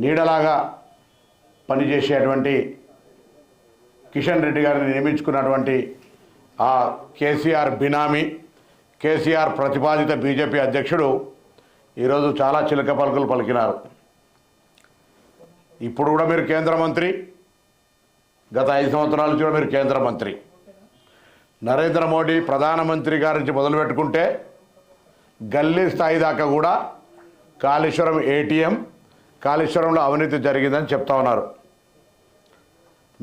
నీడలాగా పనిచేసేటువంటి కిషన్ రెడ్డి గారిని నియమించుకున్నటువంటి ఆ కేసీఆర్ బినామీ కేసీఆర్ ప్రతిపాదిత బీజేపీ అధ్యక్షుడు ఈరోజు చాలా చిలక పలుకులు పలికినారు. ఇప్పుడు కూడా మీరు కేంద్ర మంత్రి గత ఐదు సంవత్సరాల నుంచి కూడా మీరు కేంద్ర మంత్రి. నరేంద్ర మోడీ ప్రధానమంత్రి గారి నుంచి మొదలుపెట్టుకుంటే గల్లీ స్థాయి దాకా కూడా కాళేశ్వరం ఏటీఎం కాళేశ్వరంలో అవినీతి జరిగిందని చెప్తా ఉన్నారు.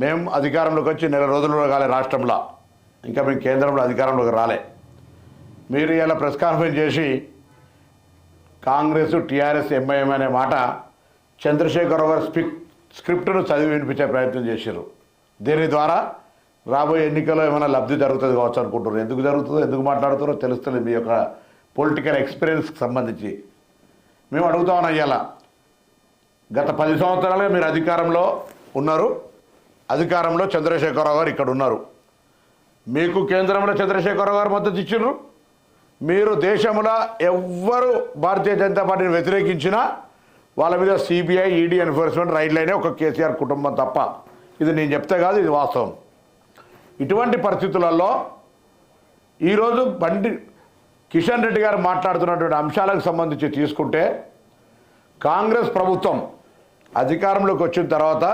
మేము అధికారంలోకి వచ్చి నెల రోజులు కాలే రాష్ట్రంలో. ఇంకా మేము కేంద్రంలో అధికారంలోకి రాలే. మీరు ఇలా ప్రెస్ కాన్ఫరెన్స్ చేసి కాంగ్రెస్ టీఆర్ఎస్ ఎంఐఎం అనే మాట చంద్రశేఖర్ గారు స్పిక్ స్క్రిప్ట్ను చదివి వినిపించే ప్రయత్నం చేశారు దీని ద్వారా రాబోయే ఎన్నికల్లో ఏమైనా లబ్ధి జరుగుతుంది కావచ్చు అనుకుంటున్నారు. ఎందుకు జరుగుతుందో ఎందుకు మాట్లాడుతున్నారో తెలుస్తుంది మీ యొక్క పొలిటికల్ ఎక్స్పీరియన్స్కి సంబంధించి. మేము అడుగుతా ఉన్నాం ఇవాళ గత పది సంవత్సరాలుగా మీరు అధికారంలో ఉన్నారు. అధికారంలో చంద్రశేఖరరావు గారు ఇక్కడ ఉన్నారు. మీకు కేంద్రంలో చంద్రశేఖరరావు గారు మద్దతు ఇచ్చినారు మీరు దేశంలో ఎవ్వరు భారతీయ జనతా పార్టీని వ్యతిరేకించినా వాళ్ళ మీద సిబిఐ ఈడీ ఎన్ఫోర్స్మెంట్ రైట్ లైనే ఒక కేసీఆర్ కుటుంబం తప్ప. ఇది నేను చెప్తే కాదు ఇది వాస్తవం. ఇటువంటి పరిస్థితులలో ఈరోజు బండి కిషన్ రెడ్డి గారు మాట్లాడుతున్నటువంటి అంశాలకు సంబంధించి తీసుకుంటే కాంగ్రెస్ ప్రభుత్వం అధికారంలోకి వచ్చిన తర్వాత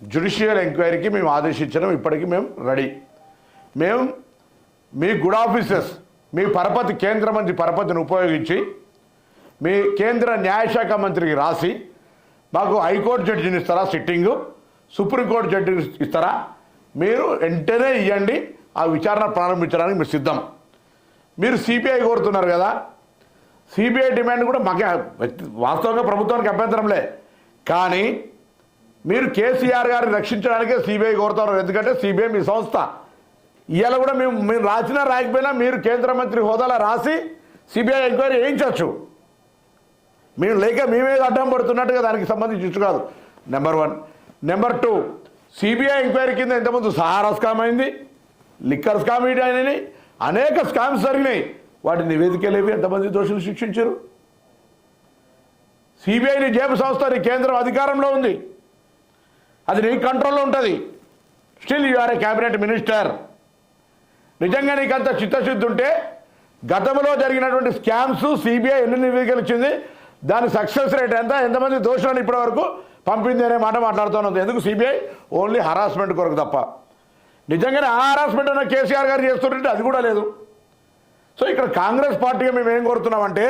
జ్యుడిషియల్ ఎంక్వైరీకి మేము ఆదేశించడం ఇప్పటికీ మేము రెడీ మేము మీ గుడ్ ఆఫీసెస్ మీ పరపతి కేంద్ర మంత్రి పరపతిని ఉపయోగించి మీ కేంద్ర న్యాయశాఖ మంత్రికి రాసి మాకు హైకోర్టు జడ్జిని ఇస్తారా సిట్టింగు సుప్రీంకోర్టు జడ్జిని ఇస్తారా? మీరు వెంటనే ఇవ్వండి ఆ విచారణ ప్రారంభించడానికి మీరు సిద్ధం. మీరు సిబిఐ కోరుతున్నారు కదా? సిబిఐ డిమాండ్ కూడా మాకే వాస్తవంగా ప్రభుత్వానికి అభ్యంతరంలే. కానీ మీరు కేసీఆర్ గారిని రక్షించడానికే సిబిఐ కోరుతున్నారు ఎందుకంటే సిబిఐ మీ సంస్థ. ఇవాళ కూడా మేము మీరు రాసినా రాయకపోయినా మీరు కేంద్ర మంత్రి హోదాలో రాసి సిబిఐ ఎంక్వైరీ వేయించవచ్చు మేము లేక మేమే అడ్డం పడుతున్నట్టుగా దానికి సంబంధించి ఇచ్చు కాదు. Number one number two CBI enquiry కింద ఎంతమంది సహారా స్కామ్ అయింది. లిక్కర్ స్కామ్ అయినాయి. అనేక స్కామ్స్ జరిగినాయి. వాటి నివేదికలేవి ఎంతమంది దోషులు శిక్షించారు? సిబిఐని జేబు సంస్థ నీ కేంద్రం అధికారంలో ఉంది. అది నీ కంట్రోల్లో ఉంటుంది. Still you are a cabinet minister. నిజంగా నీకు అంత చిత్తశుద్ధి ఉంటే గతంలో జరిగినటువంటి స్కామ్స్ సిబిఐ ఎన్ని నివేదికలు ఇచ్చింది దాని సక్సెస్ రేట్ ఎంత ఎంతమంది దోషులను ఇప్పటి వరకు పంపింది అనే మాట మాట్లాడుతున్నది ఎందుకు సిబిఐ? ఓన్లీ హరాస్మెంట్ కొరకు తప్ప. నిజంగానే ఆ హరాస్మెంట్ ఉన్న కేసీఆర్ గారు చేస్తుంటే అది కూడా లేదు. సో ఇక్కడ కాంగ్రెస్ పార్టీగా మేము ఏం కోరుతున్నామంటే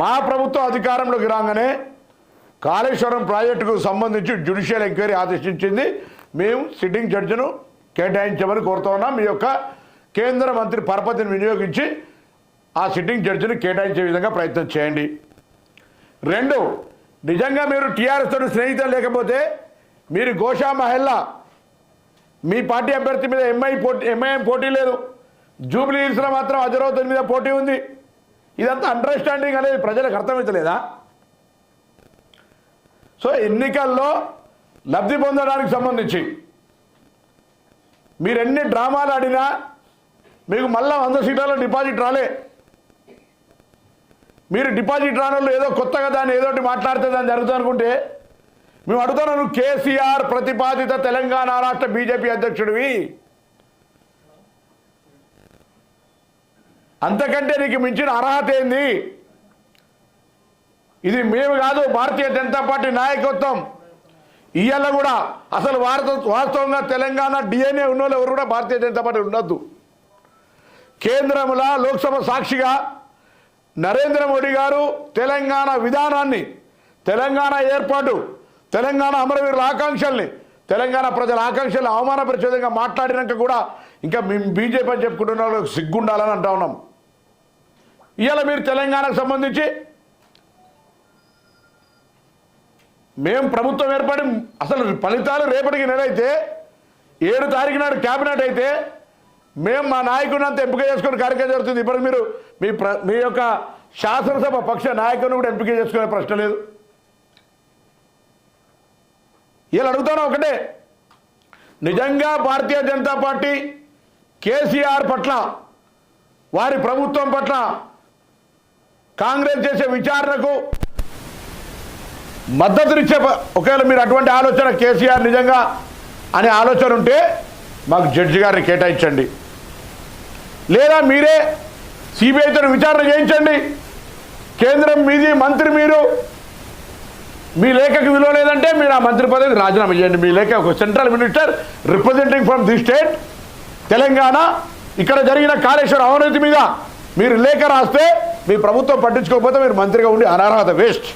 మా ప్రభుత్వం అధికారంలోకి రాగానే కాళేశ్వరం ప్రాజెక్టుకు సంబంధించి జ్యుడిషియల్ ఎంక్వైరీ ఆదేశించింది. మేము సిట్టింగ్ జడ్జిను కేటాయించమని కోరుతా ఉన్నాం. మీ యొక్క కేంద్ర మంత్రి పరపతిని వినియోగించి ఆ సిట్టింగ్ జడ్జిని కేటాయించే విధంగా ప్రయత్నం చేయండి. రెండు నిజంగా మీరు టీఆర్ఎస్ స్నేహితులు లేకపోతే మీరు గోషా మహల్లా మీ పార్టీ అభ్యర్థి మీద ఎంఐ పోటీ ఎంఐఎం పోటీ లేదు. జూబ్లీ హిల్స్లో మాత్రం అజరౌద్దీన్ మీద పోటీ ఉంది. ఇదంతా అండర్స్టాండింగ్ అనేది ప్రజలకు అర్థమవుతలేదా సో ఎన్నికల్లో లబ్ధి పొందడానికి సంబంధించి మీరు ఎన్ని డ్రామాలు ఆడినా మీకు మళ్ళా వంద సీట్లలో డిపాజిట్ రాలే. మీరు డిపాజిట్ రానోళ్ళు ఏదో కొత్తగా దాన్ని ఏదో మాట్లాడితే దాన్ని జరుగుతుంది అనుకుంటే మేము అడుగుతున్నాను కేసీఆర్ ప్రతిపాదిత తెలంగాణ రాష్ట్ర బీజేపీ అధ్యక్షుడివి. అంతకంటే నీకు మించిన అర్హత ఏంది? ఇది మేము కాదు భారతీయ జనతా పార్టీ నాయకత్వం. ఇవాళ కూడా అసలు భారత వాస్తవంగా తెలంగాణ డిఎన్ఏ ఉన్న ఎవరు కూడా భారతీయ జనతా పార్టీ ఉండొద్దు. కేంద్రంలో లోక్సభ సాక్షిగా నరేంద్ర మోడీ గారు తెలంగాణ విధానాన్ని తెలంగాణ ఏర్పాటు తెలంగాణ అమరవీరుల ఆకాంక్షల్ని తెలంగాణ ప్రజల ఆకాంక్షలు అవమానపరిచే విధంగా మాట్లాడినాక కూడా ఇంకా మేము బీజేపీ అని చెప్పుకుంటున్న వాళ్ళకి సిగ్గుండాలని అంటా ఉన్నాం. ఇవాళ మీరు తెలంగాణకు సంబంధించి మేము ప్రభుత్వం ఏర్పడి అసలు ఫలితాలు రేపటికి నెలైతే ఏడు తారీఖు నాడు క్యాబినెట్ అయితే మేము మా నాయకుడిని అంతా ఎంపిక చేసుకునే కార్యక్రమం జరుగుతుంది. ఇప్పుడు మీరు మీ ప్ర మీ యొక్క శాసనసభ పక్ష నాయకుని కూడా ఎంపిక చేసుకునే ప్రశ్న లేదు. వీళ్ళు అడుగుతాను ఒకటే. నిజంగా భారతీయ జనతా పార్టీ కేసీఆర్ పట్ల వారి ప్రభుత్వం పట్ల కాంగ్రెస్ చేసే విచారణకు మద్దతునిచ్చే ఒకవేళ మీరు అటువంటి ఆలోచన కేసీఆర్ నిజంగా అనే ఆలోచన ఉంటే మాకు జడ్జి గారిని కేటాయించండి. లేదా మీరే సిబిఐతో విచారణ చేయించండి. కేంద్రం మీది మంత్రి మీరు మీ లేఖకు విలువ లేదంటే మీరు ఆ మంత్రి పదవికి రాజీనామా చేయండి. మీ లేఖ ఒక central minister representing from the state Telangana ఇక్కడ జరిగిన కాళేశ్వర అవినీతి మీద మీరు లేఖ రాస్తే మీ ప్రభుత్వం పట్టించుకోకపోతే మీరు మంత్రిగా ఉండి అనర్హత వేస్ట్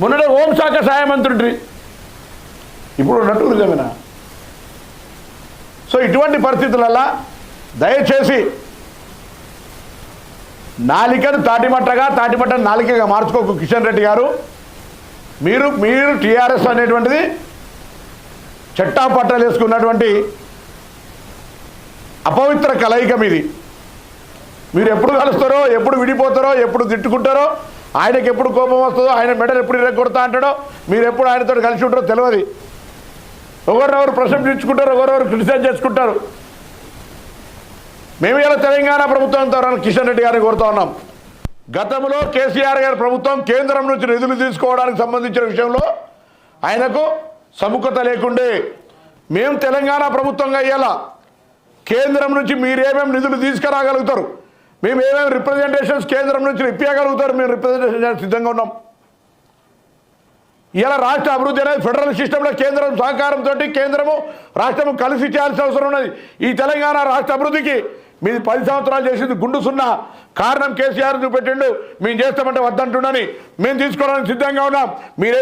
మొన్నడే హోంశాఖ సహాయ మంత్రి ఇప్పుడు ఉన్నట్టు నిజమేనా? సో ఇటువంటి పరిస్థితులలో దయచేసి నాలికను తాటిమట్టగా తాటిమట్టను నాలికగా మార్చుకోకు కిషన్ రెడ్డి గారు. మీరు మీరు టీఆర్ఎస్ అనేటువంటిది చట్టా పట్టాలు వేసుకున్నటువంటి అపవిత్ర కలయిక మీది. మీరు ఎప్పుడు కలుస్తారో ఎప్పుడు విడిపోతారో ఎప్పుడు తిట్టుకుంటారో ఆయనకి ఎప్పుడు కోపం వస్తుందో ఆయన మెడలు ఎప్పుడు ఇరగొడతా అంటాడో మీరు ఎప్పుడు ఆయనతో కలిసి ఉంటారో తెలియదు. ఒకరినొకరు ప్రశంసించుకుంటారు ఒకరెవరు క్రిటిసైజ్ చేసుకుంటారు. మేము ఇలా తెలంగాణ ప్రభుత్వం ద్వారా కిషన్ రెడ్డి గారిని కోరుతా ఉన్నాం. గతంలో కేసీఆర్ గారి ప్రభుత్వం కేంద్రం నుంచి నిధులు తీసుకోవడానికి సంబంధించిన విషయంలో ఆయనకు సముఖత లేకుండే మేము తెలంగాణ ప్రభుత్వంగా అయ్యేలా కేంద్రం నుంచి మీరేమేమి నిధులు తీసుకురాగలుగుతారు? మేము ఏమేమి రిప్రజెంటేషన్స్ కేంద్రం నుంచి ఇప్పించగలుగుతారు మేము రిప్రజెంటేషన్ చేయడానికి సిద్ధంగా ఉన్నాం. ఇలా రాష్ట్ర అభివృద్ధి అనేది ఫెడరల్ సిస్టంలో కేంద్రం సహకారంతో కేంద్రము రాష్ట్రము కలిసి చేయాల్సిన అవసరం ఉన్నది. ఈ తెలంగాణ రాష్ట్ర అభివృద్ధికి మీది పది సంవత్సరాలు చేసింది గుండు సున్నా. కారణం కేసీఆర్ చూపెట్టిండు. మేము చేస్తామంటే వద్దంటుండని మేము తీసుకోవడానికి సిద్ధంగా ఉన్నాం. మీరే